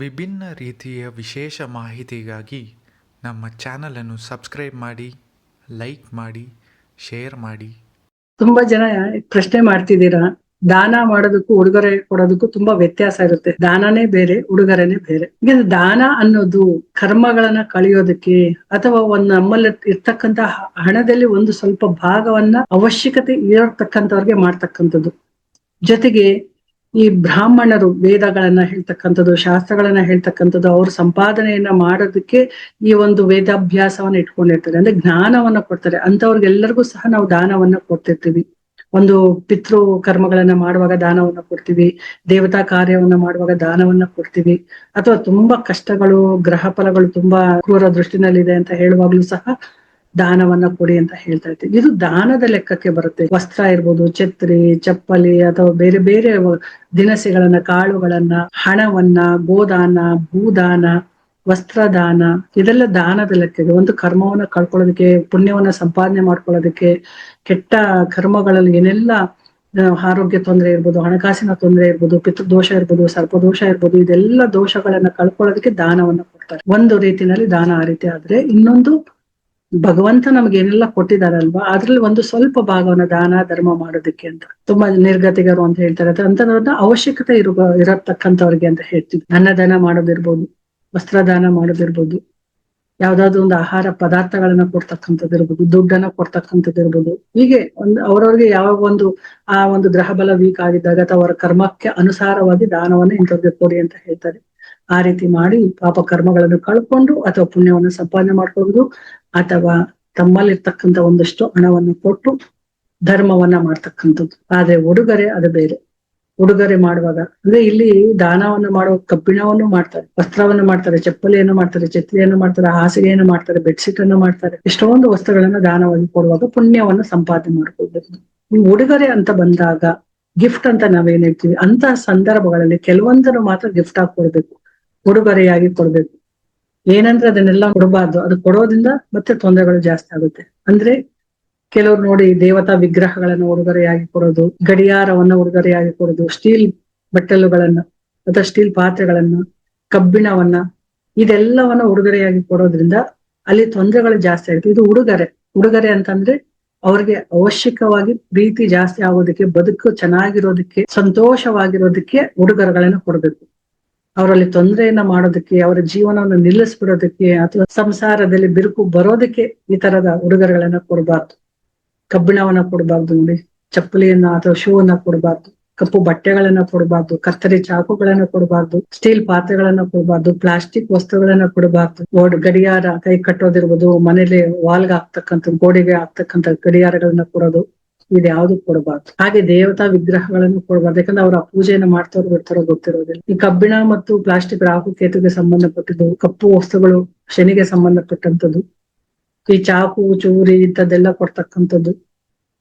ವಿಭಿನ್ನ ರೀತಿಯ ವಿಶೇಷ ಮಾಹಿತಿಗಾಗಿ ನಮ್ಮ ಚಾನಲನ್ನು ಸಬ್ಸ್ಕ್ರೈಬ್ ಮಾಡಿ, ಲೈಕ್ ಮಾಡಿ, ಶೇರ್ ಮಾಡಿ. ತುಂಬಾ ಜನ ಪ್ರಶ್ನೆ ಮಾಡ್ತಿದ್ದೀರಾ? ದಾನ ಮಾಡೋದಕ್ಕೂ ಉಡುಗೊರೆ ಕೊಡೋದಕ್ಕೂ ತುಂಬಾ ವ್ಯತ್ಯಾಸ ಇರುತ್ತೆ. ದಾನನೇ ಬೇರೆ, ಉಡುಗೊರೆನೇ ಬೇರೆ. ದಾನ ಅನ್ನೋದು ಕರ್ಮಗಳನ್ನ ಕಳೆಯೋದಕ್ಕೆ ಅಥವಾ ಒಂದ್ ನಮ್ಮಲ್ಲಿ ಇರ್ತಕ್ಕಂತ ಹಣದಲ್ಲಿ ಒಂದು ಸ್ವಲ್ಪ ಭಾಗವನ್ನ ಅವಶ್ಯಕತೆ ಇರತಕ್ಕಂಥವ್ರಿಗೆ ಮಾಡ್ತಕ್ಕಂಥದ್ದು. ಜೊತೆಗೆ ಈ ಬ್ರಾಹ್ಮಣರು ವೇದಗಳನ್ನ ಹೇಳ್ತಕ್ಕಂಥದ್ದು, ಶಾಸ್ತ್ರಗಳನ್ನ ಹೇಳ್ತಕ್ಕಂಥದ್ದು, ಅವ್ರ ಸಂಪಾದನೆಯನ್ನ ಮಾಡೋದಕ್ಕೆ ಈ ಒಂದು ವೇದಾಭ್ಯಾಸವನ್ನ ಇಟ್ಕೊಂಡಿರ್ತಾರೆ. ಅಂದ್ರೆ ಜ್ಞಾನವನ್ನ ಕೊಡ್ತಾರೆ. ಅಂತವ್ರಿಗೆಲ್ಲರಿಗೂ ಸಹ ನಾವು ದಾನವನ್ನ ಕೊಡ್ತಿರ್ತೀವಿ. ಒಂದು ಪಿತೃ ಕರ್ಮಗಳನ್ನ ಮಾಡುವಾಗ ದಾನವನ್ನ ಕೊಡ್ತೀವಿ. ದೇವತಾ ಕಾರ್ಯವನ್ನ ಮಾಡುವಾಗ ದಾನವನ್ನ ಕೊಡ್ತೀವಿ. ಅಥವಾ ತುಂಬಾ ಕಷ್ಟಗಳು ಗ್ರಹ ಫಲಗಳು ತುಂಬಾ ಕ್ರೂರ ದೃಷ್ಟಿನಲ್ಲಿದೆ ಅಂತ ಹೇಳುವಾಗ್ಲೂ ಸಹ ದಾನವನ್ನ ಕೊಡಿ ಅಂತ ಹೇಳ್ತಾ ಇರ್ತೀವಿ. ಇದು ದಾನದ ಲೆಕ್ಕಕ್ಕೆ ಬರುತ್ತೆ. ವಸ್ತ್ರ ಇರ್ಬೋದು, ಛತ್ರಿ, ಚಪ್ಪಲಿ ಅಥವಾ ಬೇರೆ ಬೇರೆ ದಿನಸಿಗಳನ್ನ, ಕಾಳುಗಳನ್ನ, ಹಣವನ್ನ, ಗೋದಾನ, ಭೂದಾನ, ವಸ್ತ್ರದಾನ ಇದೆಲ್ಲ ದಾನದ ಲೆಕ್ಕಗೆ ಒಂದು ಕರ್ಮವನ್ನ ಕಳ್ಕೊಳ್ಳೋದಕ್ಕೆ, ಪುಣ್ಯವನ್ನ ಸಂಪಾದನೆ ಮಾಡ್ಕೊಳ್ಳೋದಕ್ಕೆ, ಕೆಟ್ಟ ಕರ್ಮಗಳಲ್ಲಿ ಏನೆಲ್ಲ ಆರೋಗ್ಯ ತೊಂದರೆ ಇರ್ಬೋದು, ಹಣಕಾಸಿನ ತೊಂದರೆ ಇರ್ಬೋದು, ಪಿತೃದೋಷ ಇರ್ಬೋದು, ಸರ್ಪದೋಷ ಇರ್ಬೋದು, ಇದೆಲ್ಲ ದೋಷಗಳನ್ನ ಕಳ್ಕೊಳ್ಳೋದಕ್ಕೆ ದಾನವನ್ನ ಕೊಡ್ತಾರೆ. ಒಂದು ರೀತಿನಲ್ಲಿ ದಾನ ಆ ರೀತಿ ಆದ್ರೆ ಇನ್ನೊಂದು ಭಗವಂತ ನಮ್ಗೆ ಏನೆಲ್ಲ ಕೊಟ್ಟಿದಾರಲ್ವಾ ಅದ್ರಲ್ಲಿ ಒಂದು ಸ್ವಲ್ಪ ಭಾಗವನ್ನ ದಾನ, ಧರ್ಮ ಮಾಡೋದಕ್ಕೆ ಅಂತ. ತುಂಬಾ ನಿರ್ಗತಿಗರು ಅಂತ ಹೇಳ್ತಾರೆ. ಅಂತ ಅವಶ್ಯಕತೆ ಇರುವ, ಇರತಕ್ಕಂಥವ್ರಿಗೆ ಅಂತ ಹೇಳ್ತೀವಿ. ಅನ್ನದಾನ ಮಾಡೋದಿರ್ಬೋದು, ವಸ್ತ್ರದಾನ ಮಾಡೋದಿರ್ಬೋದು, ಯಾವ್ದಾದ್ರು ಒಂದು ಆಹಾರ ಪದಾರ್ಥಗಳನ್ನ ಕೊಡ್ತಕ್ಕಂಥದ್ದು ಇರ್ಬೋದು, ದುಡ್ಡನ್ನ ಕೊಡ್ತಕ್ಕಂಥದ್ದು ಇರ್ಬೋದು. ಹೀಗೆ ಒಂದು ಅವ್ರವ್ರಿಗೆ ಯಾವಾಗ ಒಂದು, ಆ ಒಂದು ಗ್ರಹ ಬಲ ವೀಕ್ ಆಗಿದ್ದಾಗ ಅಥವಾ ಅವರ ಕರ್ಮಕ್ಕೆ ಅನುಸಾರವಾಗಿ ದಾನವನ್ನ ಇಂಥವ್ರಿಗೆ ಕೊಡಿ ಅಂತ ಹೇಳ್ತಾರೆ. ಆ ರೀತಿ ಮಾಡಿ ಪಾಪ ಕರ್ಮಗಳನ್ನು ಕಳ್ಕೊಂಡು ಅಥವಾ ಪುಣ್ಯವನ್ನು ಸಂಪಾದನೆ ಮಾಡ್ಕೊಂಡು ಅಥವಾ ತಮ್ಮಲ್ಲಿರ್ತಕ್ಕಂತ ಒಂದಷ್ಟು ಹಣವನ್ನು ಕೊಟ್ಟು ಧರ್ಮವನ್ನ ಮಾಡ್ತಕ್ಕಂಥದ್ದು. ಆದ್ರೆ ಉಡುಗೊರೆ ಅದು ಬೇರೆ. ಉಡುಗೊರೆ ಮಾಡುವಾಗ, ಅಂದ್ರೆ ಇಲ್ಲಿ ದಾನವನ್ನು ಮಾಡುವ ಕಬ್ಬಿಣವನ್ನು ಮಾಡ್ತಾರೆ, ವಸ್ತ್ರವನ್ನು ಮಾಡ್ತಾರೆ, ಚಪ್ಪಲಿಯನ್ನು ಮಾಡ್ತಾರೆ ಛತ್ರಿಯನ್ನು ಮಾಡ್ತಾರೆ, ಹಾಸಿಗೆಯನ್ನು ಮಾಡ್ತಾರೆ ಬೆಡ್ಶೀಟ್ ಅನ್ನು ಮಾಡ್ತಾರೆ. ಎಷ್ಟೊಂದು ವಸ್ತುಗಳನ್ನ ದಾನವಾಗಿ ಕೊಡುವಾಗ ಪುಣ್ಯವನ್ನು ಸಂಪಾದನೆ ಮಾಡ್ಕೊಳ್ಬೇಕು. ಈ ಉಡುಗೊರೆ ಅಂತ ಬಂದಾಗ ಗಿಫ್ಟ್ ಅಂತ ನಾವೇನ್ ಹೇಳ್ತೀವಿ ಅಂತ ಸಂದರ್ಭಗಳಲ್ಲಿ ಕೆಲವೊಂದನ್ನು ಮಾತ್ರ ಗಿಫ್ಟ್ ಆಗಿ ಕೊಡ್ಬೇಕು. ಉಡುಗೊರೆಯಾಗಿ ಕೊಡ್ಬೇಕು. ಏನಂದ್ರೆ ಅದನ್ನೆಲ್ಲ ಕೊಡಬಾರ್ದು. ಅದು ಕೊಡೋದ್ರಿಂದ ಮತ್ತೆ ತೊಂದರೆಗಳು ಜಾಸ್ತಿ ಆಗುತ್ತೆ. ಅಂದ್ರೆ ಕೆಲವ್ರು ನೋಡಿ ದೇವತಾ ವಿಗ್ರಹಗಳನ್ನ ಉಡುಗೊರೆಯಾಗಿ ಕೊಡೋದು, ಗಡಿಯಾರವನ್ನ ಉಡುಗೊರೆಯಾಗಿ ಕೊಡೋದು, ಸ್ಟೀಲ್ ಬಟ್ಟಲುಗಳನ್ನ, ಅಥವಾ ಸ್ಟೀಲ್ ಪಾತ್ರೆಗಳನ್ನ, ಕಬ್ಬಿಣವನ್ನ, ಇದೆಲ್ಲವನ್ನ ಉಡುಗೊರೆಯಾಗಿ ಕೊಡೋದ್ರಿಂದ ಅಲ್ಲಿ ತೊಂದರೆಗಳು ಜಾಸ್ತಿ ಆಗುತ್ತೆ. ಇದು ಉಡುಗೊರೆ. ಉಡುಗೊರೆ ಅಂತಂದ್ರೆ ಅವ್ರಿಗೆ ಅವಶ್ಯಕವಾಗಿ ಪ್ರೀತಿ ಜಾಸ್ತಿ ಆಗೋದಕ್ಕೆ, ಬದುಕು ಚೆನ್ನಾಗಿರೋದಕ್ಕೆ, ಸಂತೋಷವಾಗಿರೋದಕ್ಕೆ ಉಡುಗೊರೆಗಳನ್ನ ಕೊಡ್ಬೇಕು. ಅವರಲ್ಲಿ ತೊಂದರೆಯನ್ನ ಮಾಡೋದಕ್ಕೆ, ಅವರ ಜೀವನವನ್ನು ನಿಲ್ಲಿಸ್ಬಿಡೋದಕ್ಕೆ ಅಥವಾ ಸಂಸಾರದಲ್ಲಿ ಬಿರುಕು ಬರೋದಕ್ಕೆ ಈ ತರದ ಉಡುಗೊರೆಗಳನ್ನ ಕೊಡಬಾರ್ದು. ಕಬ್ಬಿಣವನ್ನ ಕೊಡಬಾರ್ದು ನೋಡಿ, ಚಪ್ಪಲಿಯನ್ನ ಅಥವಾ ಶೂ ಅನ್ನ ಕೊಡಬಾರ್ದು, ಕಪ್ಪು ಬಟ್ಟೆಗಳನ್ನ ಕೊಡಬಾರ್ದು, ಕತ್ತರಿ ಚಾಕುಗಳನ್ನ ಕೊಡಬಾರ್ದು, ಸ್ಟೀಲ್ ಪಾತ್ರೆಗಳನ್ನ ಕೊಡಬಾರ್ದು, ಪ್ಲಾಸ್ಟಿಕ್ ವಸ್ತುಗಳನ್ನ ಕೊಡಬಾರ್ದು. ಓಡ್ ಗಡಿಯಾರ ಕೈ ಕಟ್ಟೋದಿರ್ಬೋದು ಮನೇಲಿ ವಾಲ್ಗೆ ಹಾಕ್ತಕ್ಕಂಥ, ಗೋಡೆಗೆ ಹಾಕ್ತಕ್ಕಂಥ ಗಡಿಯಾರಗಳನ್ನ ಕೊಡೋದು. ಇದ್ಯಾವುದು ಕೊಡಬಾರ್ದು. ಹಾಗೆ ದೇವತಾ ವಿಗ್ರಹಗಳನ್ನು ಕೊಡಬಾರ್ದು. ಯಾಕಂದ್ರೆ ಅವ್ರ ಪೂಜೆಯನ್ನು ಮಾಡ್ತಾರೋ ಬಿಡ್ತಾರೋ ಗೊತ್ತಿರೋದಿಲ್ಲ. ಈ ಕಬ್ಬಿಣ ಮತ್ತು ಪ್ಲಾಸ್ಟಿಕ್ ರಾಹು ಕೇತುಗೆ ಸಂಬಂಧಪಟ್ಟಿದ್ದು, ಕಪ್ಪು ವಸ್ತುಗಳು ಶನಿಗೆ ಸಂಬಂಧಪಟ್ಟಂತದ್ದು ಈ ಚಾಕು, ಚೂರಿ ಇಂಥದ್ದೆಲ್ಲ ಕೊಡ್ತಕ್ಕಂಥದ್ದು,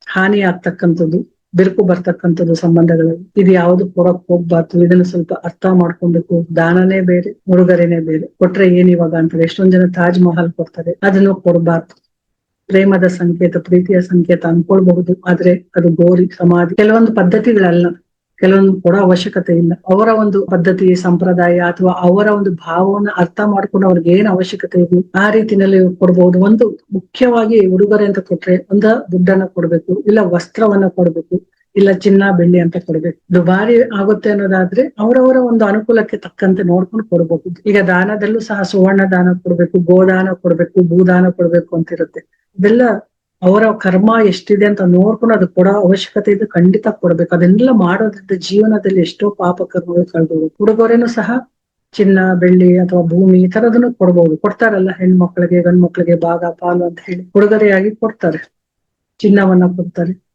ಹಾನಿ ಆಗ್ತಕ್ಕಂಥದ್ದು, ಬಿರುಕು ಬರ್ತಕ್ಕಂಥದ್ದು ಸಂಬಂಧಗಳು ಇದು ಯಾವುದು ಕೊಡಕ್ ಹೋಗ್ಬಾರ್ದು. ಇದನ್ನ ಸ್ವಲ್ಪ ಅರ್ಥ ಮಾಡ್ಕೊಬೇಕು. ದಾನನೇ ಬೇರೆ ಉಡುಗೊರೆನೇ ಬೇರೆ. ಕೊಟ್ರೆ ಏನ್ ಇವಾಗ ಅಂತಾರೆ ಎಷ್ಟೊಂದ್ ಜನ ತಾಜ್ ಮಹಲ್ ಕೊಡ್ತಾರೆ. ಅದನ್ನು ಕೊಡಬಾರ್ದು. ಪ್ರೇಮದ ಸಂಕೇತ, ಪ್ರೀತಿಯ ಸಂಕೇತ ಅನ್ಕೊಳ್ಬಹುದು. ಆದ್ರೆ ಅದು ಗೋರಿ, ಸಮಾಧಿ, ಕೆಲವೊಂದು ಪದ್ಧತಿಗಳಲ್ಲ. ಕೆಲವೊಂದು ಕೊಡೋ ಅವಶ್ಯಕತೆ ಇಲ್ಲ ಅವರ ಒಂದು ಪದ್ಧತಿ, ಸಂಪ್ರದಾಯ ಅಥವಾ ಅವರ ಒಂದು ಭಾವವನ್ನು ಅರ್ಥ ಮಾಡ್ಕೊಂಡು ಅವ್ರಿಗೆ ಏನ್ ಅವಶ್ಯಕತೆ ಇದೆ, ಆ ರೀತಿನಲ್ಲಿ ಕೊಡ್ಬಹುದು ಒಂದು ಮುಖ್ಯವಾಗಿ ಉಡುಗೊರೆ ಅಂತ ಕೊಟ್ರೆ ಒಂದ ದುಡ್ಡನ್ನ ಕೊಡ್ಬೇಕು, ಇಲ್ಲ ವಸ್ತ್ರವನ್ನ ಕೊಡ್ಬೇಕು. ಇಲ್ಲ ಚಿನ್ನ, ಬೆಳ್ಳಿ ಅಂತ ಕೊಡ್ಬೇಕು. ದುಬಾರಿ ಆಗುತ್ತೆ ಅನ್ನೋದಾದ್ರೆ ಅವರವರ ಒಂದು ಅನುಕೂಲಕ್ಕೆ ತಕ್ಕಂತೆ ನೋಡ್ಕೊಂಡು ಕೊಡಬಹುದು ಈಗ ದಾನದಲ್ಲೂ ಸಹ ಸುವರ್ಣ ದಾನ ಕೊಡ್ಬೇಕು, ಗೋದಾನ ಕೊಡ್ಬೇಕು, ಭೂದಾನ ಕೊಡ್ಬೇಕು ಅಂತ ಇರುತ್ತೆ. ಇದೆಲ್ಲ ಅವರ ಕರ್ಮ ಎಷ್ಟಿದೆ ಅಂತ ನೋಡ್ಕೊಂಡು ಅದು ಕೊಡೋ ಅವಶ್ಯಕತೆ ಇದ್ದು ಖಂಡಿತ ಕೊಡ್ಬೇಕು. ಅದನ್ನೆಲ್ಲ ಮಾಡೋದ್ರಿಂದ ಜೀವನದಲ್ಲಿ ಎಷ್ಟೋ ಪಾಪ ಕರ್ಮಗಳು ಕಳ್ಬೋದು ಹುಡುಗರೇನು ಸಹ ಚಿನ್ನ, ಬೆಳ್ಳಿ ಅಥವಾ ಭೂಮಿ ಈ ತರದನ್ನು ಕೊಡ್ಬೋದು. ಕೊಡ್ತಾರಲ್ಲ ಹೆಣ್ಮಕ್ಳಿಗೆ ಗಂಡ್ ಮಕ್ಳಿಗೆ ಭಾಗ, ಪಾಲು ಅಂತ ಹೇಳಿ. ಉಡುಗೊರೆಯಾಗಿ ಕೊಡ್ತಾರೆ. ಚಿನ್ನವನ್ನ ಕೊಡ್ತಾರೆ.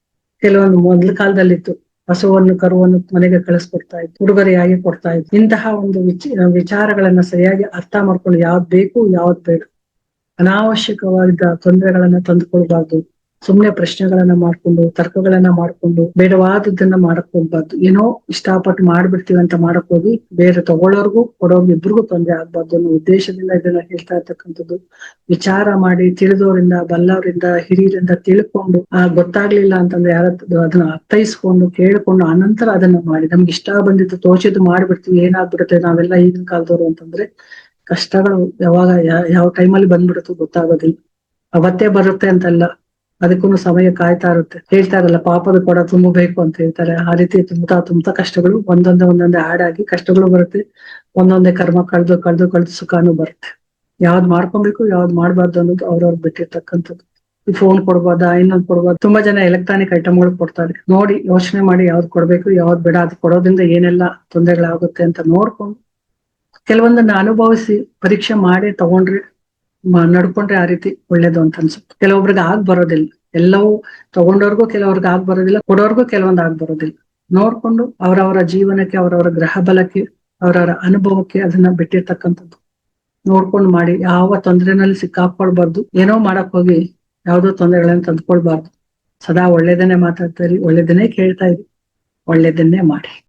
ಕೆಲವೊಂದು ಮೊದಲ ಕಾಲದಲ್ಲಿತ್ತು. ಹಸುವನ್ನು, ಕರುವನ್ನು ಮನೆಗೆ ಕಳಿಸ್ಕೊಡ್ತಾ ಇತ್ತು. ಉಡುಗೊರೆಯಾಗಿ ಕೊಡ್ತಾ ಇತ್ತು. ಇಂತಹ ಒಂದು ವಿಚ, ವಿಚಾರಗಳನ್ನ ಸರಿಯಾಗಿ ಅರ್ಥ ಮಾಡ್ಕೊಂಡು ಯಾವ್ದ್ ಬೇಕು, ಯಾವ್ದ್ ಬೇಡ. ಅನಾವಶ್ಯಕವಾದ ತೊಂದರೆಗಳನ್ನ ತಂದುಕೊಳ್ಬಾರ್ದು. ಸುಮ್ನೆ ಪ್ರಶ್ನೆಗಳನ್ನ ಮಾಡ್ಕೊಂಡು, ತರ್ಕಗಳನ್ನ ಮಾಡ್ಕೊಂಡು, ಬೇಡವಾದದ್ದನ್ನ ಮಾಡಕ್ ಹೋಗ್ಬಾರ್ದು ಏನೋ ಇಷ್ಟಪಟ್ಟು ಮಾಡ್ಬಿಡ್ತೀವಿ ಅಂತ ಮಾಡಕ್ ಹೋಗಿ ಬೇರೆ ತಗೊಳ್ಳೋರ್ಗೂ ಕೊಡೋರ್ಗು ಇಬ್ರಿಗೂ ತೊಂದರೆ ಆಗ್ಬಾರ್ದು ಅನ್ನೋ ಉದ್ದೇಶದಿಂದ ಇದನ್ನ ಹೇಳ್ತಾ ಇರ್ತಕ್ಕಂಥದ್ದು. ವಿಚಾರ ಮಾಡಿ ತಿಳಿದೋರಿಂದ, ಬಲ್ಲವರಿಂದ, ಹಿರಿಯರಿಂದ ತಿಳ್ಕೊಂಡು, ಆ, ಗೊತ್ತಾಗ್ಲಿಲ್ಲ ಅಂತಂದ್ರೆ ಯಾರ ಅದನ್ನ ಅರ್ಥೈಸ್ಕೊಂಡು, ಕೇಳ್ಕೊಂಡು ಅನಂತರ ಅದನ್ನ ಮಾಡಿ. ನಮ್ಗೆ ಇಷ್ಟ ಬಂದಿತ್ತು ತೋಚಿದ್ದು ಮಾಡ್ಬಿಡ್ತೀವಿ, ಏನಾಗ್ಬಿಡುತ್ತೆ ನಾವೆಲ್ಲ ಈಗಿನ ಕಾಲದವ್ರು ಅಂತಂದ್ರೆ ಕಷ್ಟಗಳು ಯಾವಾಗ, ಯಾವ ಟೈಮಲ್ಲಿ ಬಂದ್ಬಿಡುತ್ತೋ ಗೊತ್ತಾಗೋದಿಲ್ಲ. ಅವತ್ತೇ ಬರುತ್ತೆ ಅಂತಲ್ಲ. ಅದಕ್ಕೂ ಸಮಯ ಕಾಯ್ತಾ ಇರುತ್ತೆ. ಹೇಳ್ತಾರಲ್ಲ ಪಾಪದ ಕೊಡ ತುಂಬಬೇಕು ಅಂತ ಹೇಳ್ತಾರೆ. ಆ ರೀತಿ ತುಂಬತಾ ತುಂಬತಾ ಕಷ್ಟಗಳು ಒಂದೊಂದೇ ಒಂದೊಂದೇ ಆಗಿ ಕಷ್ಟಗಳು ಬರುತ್ತೆ. ಒಂದೊಂದೇ ಕರ್ಮ ಕಳೆದು ಕಳೆದು ಕಳೆದು ಸುಖಾನು ಬರುತ್ತೆ. ಯಾವ್ದ್ ಮಾಡ್ಕೊಬೇಕು, ಯಾವ್ದ್ ಮಾಡ್ಬಾರ್ದು ಅನ್ನೋದು ಅವ್ರವ್ರು ಬಿಟ್ಟಿರ್ತಕ್ಕಂಥದ್ದು. ಫೋನ್ ಕೊಡ್ಬೋದಾ ಇನ್ನೊಂದ್ ಕೊಡ್ಬೋದಾ ತುಂಬಾ ಜನ ಎಲೆಕ್ಟ್ರಾನಿಕ್ ಐಟಮ್ಗಳು ಕೊಡ್ತಾರೆ. ನೋಡಿ, ಯೋಚನೆ ಮಾಡಿ ಯಾವ್ದು ಕೊಡ್ಬೇಕು, ಯಾವ್ದು ಬೇಡ, ಅದು ಕೊಡೋದ್ರಿಂದ ಏನೆಲ್ಲ ತೊಂದರೆಗಳಾಗುತ್ತೆ ಅಂತ ನೋಡ್ಕೊಂಡು, ಕೆಲವೊಂದನ್ನ ಅನುಭವಿಸಿ ಪರೀಕ್ಷೆ ಮಾಡಿ ತಗೊಂಡ್ರೆ ನಡ್ಕೊಂಡ್ರೆ ಆ ರೀತಿ ಒಳ್ಳೇದು ಅಂತ ಅನ್ಸುತ್ತೆ. ಕೆಲವೊಬ್ರಿಗೆ ಆಗ್ ಬರೋದಿಲ್ಲ. ಎಲ್ಲವೂ ತಗೊಂಡವ್ರಿಗೂ ಕೆಲವ್ರಿಗೆ ಆಗ್ ಬರೋದಿಲ್ಲ, ಕೊಡೋರ್ಗೂ ಕೆಲವೊಂದ್ ಆಗ್ ಬರೋದಿಲ್ಲ. ನೋಡ್ಕೊಂಡು ಅವರವರ ಜೀವನಕ್ಕೆ, ಅವರವರ ಗ್ರಹ ಬಲಕ್ಕೆ, ಅವರವರ ಅನುಭವಕ್ಕೆ ಅದನ್ನ ಬಿಟ್ಟಿರ್ತಕ್ಕಂಥದ್ದು. ನೋಡ್ಕೊಂಡು ಮಾಡಿ, ಯಾವ ತೊಂದರೆನಲ್ಲಿ ಸಿಕ್ಕಾಕೊಳ್ಬಾರ್ದು ಏನೋ ಮಾಡಕ್ ಹೋಗಿ ಯಾವ್ದೋ ತೊಂದರೆಗಳನ್ನ ತಂದ್ಕೊಳ್ಬಾರ್ದು. ಸದಾ ಒಳ್ಳೇದನ್ನೇ ಮಾತಾಡ್ತಾ ಇರಿ, ಒಳ್ಳೇದನ್ನೇ ಕೇಳ್ತಾ ಇರಿ, ಒಳ್ಳೇದನ್ನೇ ಮಾಡಿ.